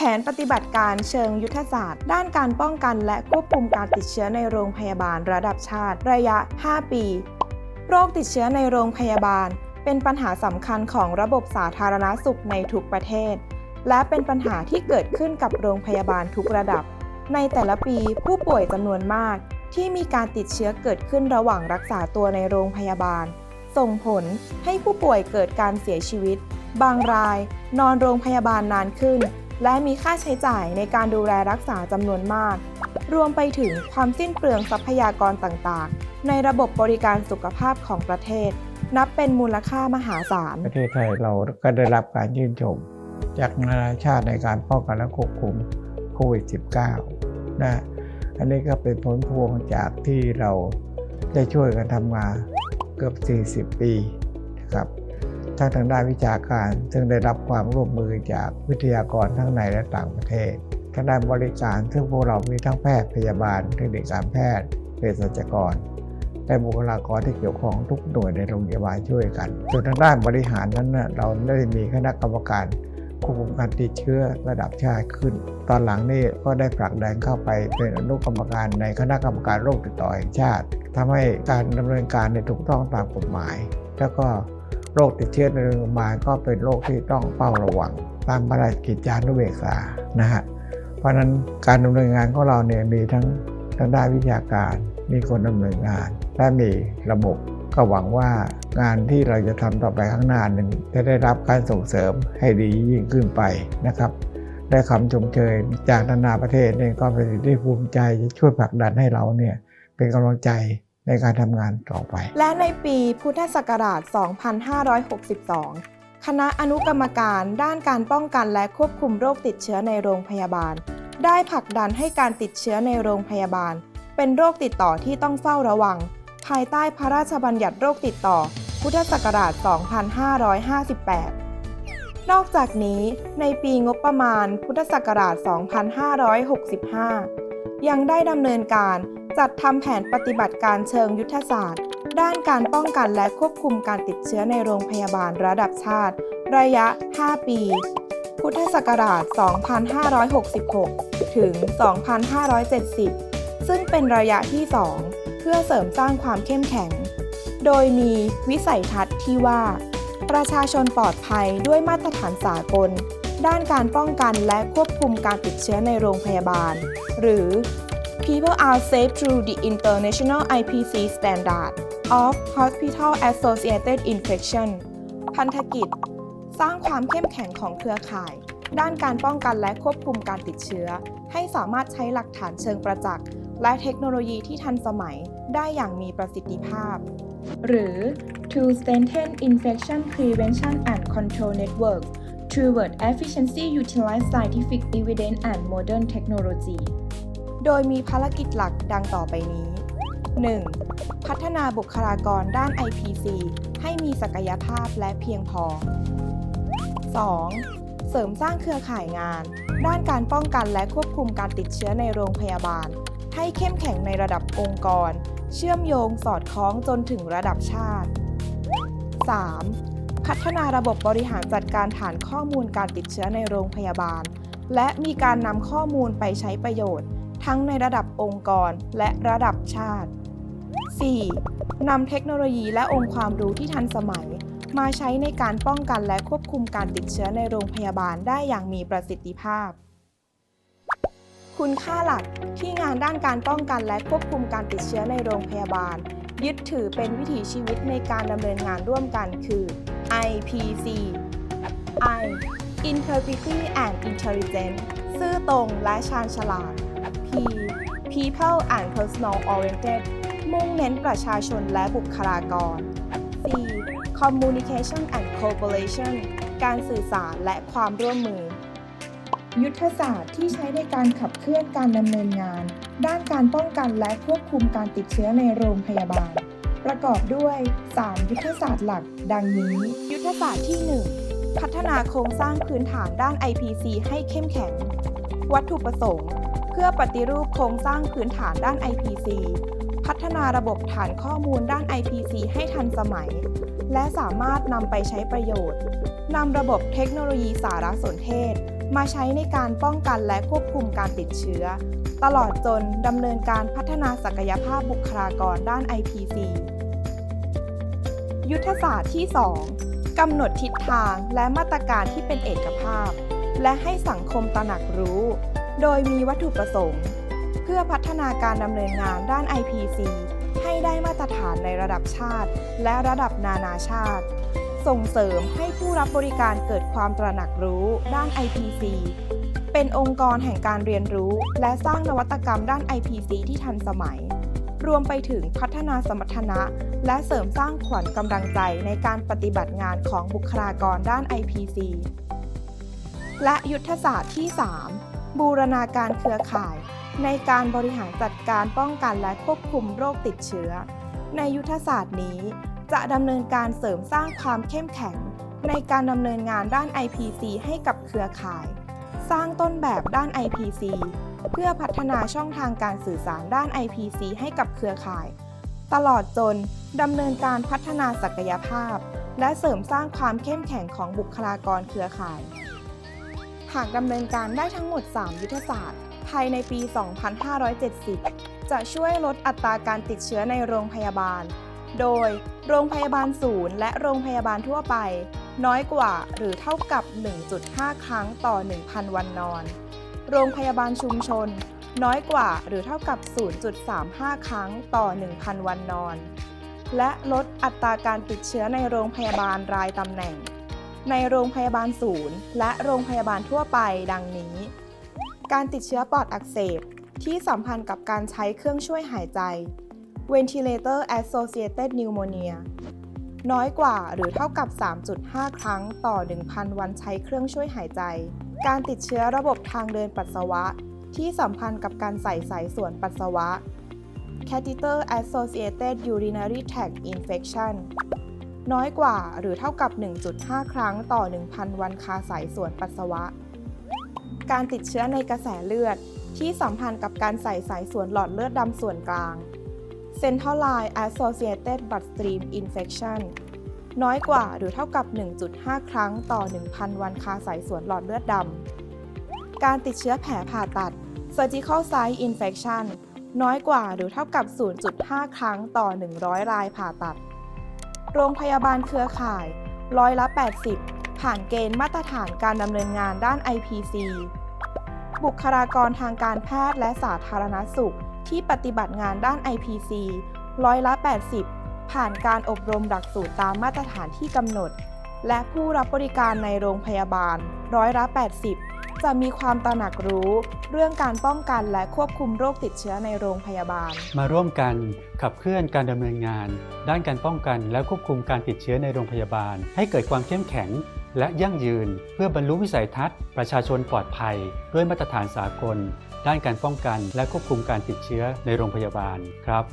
แผนปฏิบัติการเชิงยุทธศาสตร์ ด้านการป้องกันและควบคุมการติดเชื้อในโรงพยาบาลระดับชาติ ระยะ 5 ปี โรคติดเชื้อในโรงพยาบาล เป็นปัญหาสำคัญของระบบสาธารณสุขในทุกประเทศ และเป็นปัญหาที่เกิดขึ้นกับโรงพยาบาลทุกระดับ ในแต่ละปีผู้ป่วยจำนวนมาก ที่มีการติดเชื้อเกิดขึ้นระหว่างรักษาตัวในโรงพยาบาล ส่งผลให้ผู้ป่วยเกิดการเสียชีวิต บางราย นอนโรงพยาบาลนานขึ้น และมีค่าใช้จ่ายในการดูแลรักษาจำนวนมาก รวมไปถึงความสิ้นเปลืองทรัพยากรต่างๆ ในระบบบริการสุขภาพของประเทศ นับเป็นมูลค่ามหาศาล ประเทศไทยเราก็ได้รับการยื่นชม จากนานาชาติในการป้องกันและควบคุมโควิด -19 นะอันนี้ก็เป็นผลพวงจากที่เราได้ช่วยกันทำงานเกือบ 40 ปีนะครับ ทั้งทางด้านวิชาการ ซึ่งได้รับความร่วมมือจากวิทยากรทั้งในและต่างประเทศทางด้านบริการซึ่งพวกเรามีทั้งแพทย์พยาบาลเทคนิคการแพทย์เภสัชกรและบุคลากรที่เกี่ยวข้องทุกหน่วยในโรงพยาบาลช่วยกันส่วนทางด้านบริหารนั้นเราได้มีคณะกรรมการควบคุมการติดเชื้อระดับชาติขึ้น ตอนหลังนี่ก็ได้ผลักดันเข้าไปเป็นอนุกรรมการในคณะกรรมการโรคติดต่อแห่งชาติทำให้การดำเนินการในถูกต้องตามกฎหมาย แล้วก็ โรคติดเชื้อในโรงพยาบาลก็เป็นโรคที่ต้องเฝ้าระวัง ตามพระราชกิจจานุเบกษานะฮะเพราะฉะนั้นการดำเนินงานของเราเนี่ยมีทั้งทางด้านวิชาการ มีคนดำเนินงาน และมีระบบก็หวังว่างานที่เราจะทำต่อไปข้างหน้านึงจะได้รับการส่งเสริมให้ดียิ่งขึ้นไปนะครับได้คำชมเชยจากนานาประเทศเนี่ยก็เป็นสิ่งที่ภูมิใจจะช่วยผลักดันให้เราเนี่ยเป็นกำลังใจ ในการทำงานต่อไป และในปีพุทธศักราช 2562 คณะอนุกรรมการด้านการป้องกันและควบคุมโรคติดเชื้อในโรงพยาบาล ได้ผลักดันให้การติดเชื้อในโรงพยาบาล เป็นโรคติดต่อที่ต้องเฝ้าระวัง ภายใต้พระราชบัญญัติโรคติดต่อ พุทธศักราช 2558นอกจากนี้ในปีงบประมาณพุทธศักราช 2565 ยังได้ดำเนินการจัดทำแผนปฏิบัติการเชิงยุทธศาสตร์ ด้านการป้องกันและควบคุมการติดเชื้อในโรงพยาบาลระดับชาติ ระยะ 5 ปี พุทธศักราช 2566 ถึง 2570 ซึ่งเป็นระยะที่ 2 เพื่อเสริมสร้างความเข้มแข็ง โดยมีวิสัยทัศน์ที่ว่า ประชาชนปลอดภัยด้วยมาตรฐานสากล ด้านการป้องกันและควบคุมการติดเชื้อในโรงพยาบาล หรือ People are safe through the International IPC Standard of Hospital Associated Infection พันธกิจ สร้างความเข้มแข็งของเครือข่าย ด้านการป้องกันและควบคุมการติดเชื้อ ให้สามารถใช้หลักฐานเชิงประจักษ์ และเทคโนโลยีที่ทันสมัยได้อย่างมีประสิทธิภาพ หรือ to strengthen infection prevention and control network toward efficiency utilize scientific evidence and modern technology โดยมีภารกิจหลักดังต่อไปนี้ 1. พัฒนาบุคลากรด้าน IPC ให้มีศักยภาพและเพียงพอ 2. เสริมสร้างเครือข่ายงาน ด้านการป้องกันและควบคุมการติดเชื้อในโรงพยาบาล ให้เข้มแข็งในระดับองค์กร เชื่อมโยงสอดคล้องจนถึงระดับชาติ 3. พัฒนาระบบบริหารจัดการฐานข้อมูลการติดเชื้อในโรงพยาบาล และมีการนำข้อมูลไปใช้ประโยชน์ ทั้งในระดับองค์กรและระดับชาติ 4. นำเทคโนโลยีและองค์ความรู้ที่ทันสมัย มาใช้ในการป้องกันและควบคุมการติดเชื้อในโรงพยาบาลได้อย่างมีประสิทธิภาพ คุณค่าหลักที่งานด้านการป้องกันและควบคุมการติดเชื้อในโรงพยาบาล ยึดถือเป็นวิถีชีวิตในการดำเนินงานร่วมกันคือ IPC I Integrity and Intelligence ซื่อตรงและชาญฉลาด P People and Personal Oriented มุ่งเน้นประชาชนและบุคลากร C Communication and Cooperation การสื่อสารและความร่วมมือ ยุทธศาสตร์ที่ใช้ในการขับเคลื่อนการดำเนินงาน ด้านการป้องกันและควบคุมการติดเชื้อในโรงพยาบาล ประกอบด้วย 3 ยุทธศาสตร์หลัก ดังนี้ ยุทธศาสตร์ที่ 1 พัฒนาโครงสร้างพื้นฐานด้าน IPC ให้เข้มแข็ง วัตถุประสงค์ เพื่อปฏิรูปโครงสร้างพื้นฐานด้าน IPC พัฒนาระบบฐานข้อมูลด้าน IPC ให้ทันสมัย และสามารถนำไปใช้ประโยชน์นำระบบเทคโนโลยีสารสนเทศ มาใช้ในการป้องกันและควบคุมการติดเชื้อ ตลอดจนดำเนินการพัฒนาศักยภาพบุคลากรด้าน IPC ยุทธศาสตร์ที่ 2 กำหนดทิศทางและมาตรการที่เป็นเอกภาพ และให้สังคมตระหนักรู้ โดยมีวัตถุประสงค์ เพื่อพัฒนาการดำเนินงานด้าน IPC ให้ได้มาตรฐานในระดับชาติ และระดับนานาชาติ ส่งเสริมให้ผู้รับบริการเกิดความตระหนักรู้ด้าน IPC เป็นองค์กรแห่งการเรียนรู้ และสร้างนวัตกรรมด้าน IPC ที่ทันสมัย รวมไปถึงพัฒนาสมรรถนะ และเสริมสร้างขวัญกำลังใจในการปฏิบัติงานของบุคลากรด้าน IPC และยุทธศาสตร์ที่ 3 บูรณาการเครือข่าย ในการบริหารจัดการป้องกันและควบคุมโรคติดเชื้อ ในยุทธศาสตร์นี้ จะดำเนินการเสริมสร้างความเข้มแข็ง ในการดำเนินงานด้าน IPC ให้กับเครือข่าย สร้างต้นแบบด้าน IPC เพื่อพัฒนาช่องทางการสื่อสารด้าน IPC ให้กับเครือข่าย ตลอดจนดำเนินการพัฒนาศักยภาพ และเสริมสร้างความเข้มแข็งของบุคลากรเครือข่าย หากดำเนินการได้ทั้งหมด 3 ยุทธศาสตร์ ภายในปี 2570 จะช่วยลดอัตราการติดเชื้อในโรงพยาบาล โดยโรงพยาบาลศูนย์และโรงพยาบาลทั่วไป น้อยกว่าหรือเท่ากับ 1.5 ครั้งต่อ 1,000 วันนอน โรงพยาบาลชุมชน น้อยกว่าหรือเท่ากับ 0.35 ครั้งต่อ 1,000 วันนอน และลดอัตราการติดเชื้อในโรงพยาบาลรายตำแหน่ง ในโรงพยาบาลศูนย์ และโรงพยาบาลทั่วไปดังนี้ การติดเชื้อปอดอักเสบที่สัมพันธ์กับการใช้เครื่องช่วยหายใจ Ventilator Associated Pneumonia น้อยกว่าหรือเท่ากับ 3.5 ครั้งต่อ 1,000 วันใช้เครื่องช่วยหายใจ การติดเชื้อระบบทางเดินปัสสาวะ ที่สัมพันธ์กับการใส่สายส่วนปัสสาวะ Catheter Associated Urinary Tract Infection น้อยกว่าหรือเท่ากับ 1.5 ครั้งต่อ 1,000 วันคาสายส่วนปัสสาวะ การติดเชื้อในกระแสเลือด ที่สัมพันธ์กับการใส่สายส่วนหลอดเลือดดำส่วนกลาง Central Line Associated Bloodstream Infection น้อยกว่าหรือเท่ากับ 1.5 ครั้งต่อ 1,000 วันคาสายสวนหลอดเลือดดำ การติดเชื้อแผลผ่าตัด Surgical Site Infection น้อยกว่าหรือเท่ากับ 0.5 ครั้งต่อ 100 รายผ่าตัด โรงพยาบาลเครือข่าย ร้อยละ 80 ผ่านเกณฑ์มาตรฐานการดำเนินงานด้าน IPC บุคลากรทางการแพทย์และสาธารณสุขที่ปฏิบัติงานด้าน IPC ร้อยละ 80 ผ่านการอบรมหลักสูตรตามมาตรฐานที่กำหนด และผู้รับบริการในโรงพยาบาลร้อยละ 80 จะมีความตระหนักรู้ เรื่องการป้องกันและควบคุมโรคติดเชื้อในโรงพยาบาล มาร่วมกันขับเคลื่อนการดำเนินงาน ด้านการป้องกันและควบคุมการติดเชื้อในโรงพยาบาล ให้เกิดความเข้มแข็งและยั่งยืน เพื่อบรรลุวิสัยทัศน์ ประชาชนปลอดภัย ด้วยมาตรฐานสากล ด้านการป้องกันและควบคุมการติดเชื้อในโรงพยาบาลครับ